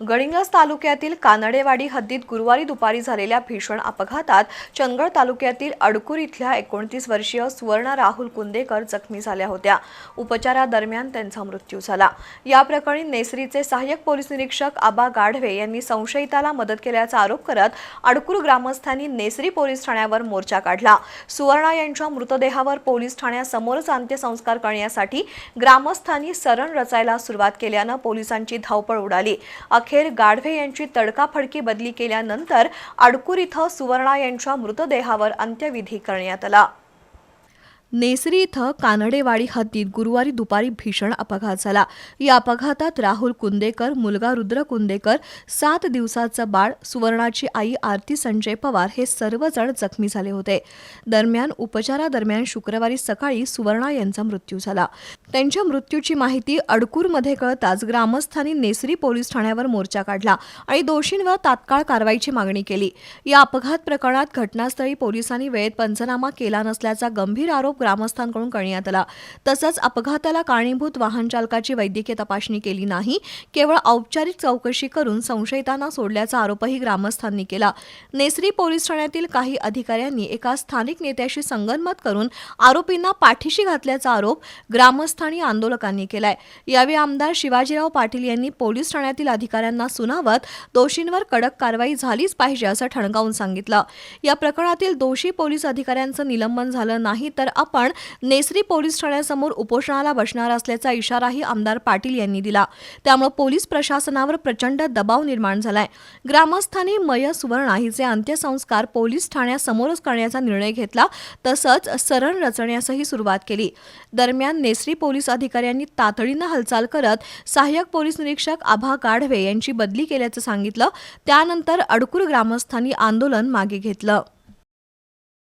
गडिंग्लज तालुक्यातील कानडेवाडी हद्दीत गुरुवारी दुपारी झालेल्या भीषण अपघातात चंदगड तालुक्यातील अडकूर इथल्या एकोणतीस वर्षीय सुवर्णा राहुल कुंदेकर जखमी झाल्या होत्या. उपचारादरम्यान त्यांचा मृत्यू झाला. या प्रकरणी नेसरीचे सहाय्यक पोलीस निरीक्षक आबा गाढवे यांनी संशयिताला मदत केल्याचा आरोप करत अडकूर ग्रामस्थांनी नेसरी पोलीस ठाण्यावर मोर्चा काढला. सुवर्णा यांच्या मृतदेहावर पोलीस ठाण्यासमोरच अंत्यसंस्कार करण्यासाठी ग्रामस्थांनी सरण रचायला सुरुवात केल्यानं पोलिसांची धावपळ उडाली. अखेर गाढवे यांची तडकाफडकी बदली केल्यानंतर अडकूर इथं सुवर्णा यांच्या मृतदेहावर अंत्यविधी करण्यात आला. नेसरी इथं कानडेवाडी हद्दीत गुरुवारी दुपारी भीषण अपघात झाला. या अपघातात राहुल कुंदेकर मुलगा रुद्र कुंदेकर सात दिवसाचं बाळ सुवर्णाची आई आरती संजय पवार हे सर्वजण जखमी झाले होते. दरम्यान उपचारादरम्यान शुक्रवारी सकाळी सुवर्णा यांचा मृत्यू झाला. त्यांच्या मृत्यूची माहिती अडकूरमध्ये कळताच ग्रामस्थांनी नेसरी पोलीस ठाण्यावर मोर्चा काढला आणि दोषींवर तात्काळ कारवाईची मागणी केली. या अपघात प्रकरणात घटनास्थळी पोलिसांनी वेळेत पंचनामा केला नसल्याचा गंभीर आरोप ग्रामस्थांकडून करण्यात आला. तसंच अपघाताला कारणीभूत वाहन चालकाची वैद्यकीय तपासणी केली नाही. केवळ औपचारिक चौकशी करून संशयितांना सोडल्याचा आरोपही ग्रामस्थांनी केला. नेसरी पोलीस ठाण्यातील काही अधिकाऱ्यांनी एका स्थानिक नेत्याशी संगनमत करून आरोपींना पाठीशी घातल्याचा आरोप ग्रामस्थानी आंदोलकांनी केलाय. यावेळी आमदार शिवाजीराव पाटील यांनी पोलीस ठाण्यातील अधिकाऱ्यांना सुनावत दोषींवर कडक कारवाई झालीच पाहिजे असं ठणकावून सांगितलं. या प्रकरणातील दोषी पोलीस अधिकाऱ्यांचं निलंबन झालं नाही तर आपण नेसरी पोलीस ठाण्यासमोर उपोषणाला बसणार असल्याचा इशाराही आमदार पाटील यांनी दिला. त्यामुळे पोलीस प्रशासनावर प्रचंड दबाव निर्माण झालाय. ग्रामस्थांनी मय सुवर्णा हिचे अंत्यसंस्कार पोलीस ठाण्यासमोरच करण्याचा निर्णय घेतला तसंच सरण रचण्यासही सुरुवात केली. दरम्यान नेसरी पोलीस अधिकाऱ्यांनी तातडीनं हालचाल करत सहाय्यक पोलीस निरीक्षक आभा गाढवे यांची बदली केल्याचं सांगितलं. त्यानंतर अडकूर ग्रामस्थांनी आंदोलन मागे घेतलं.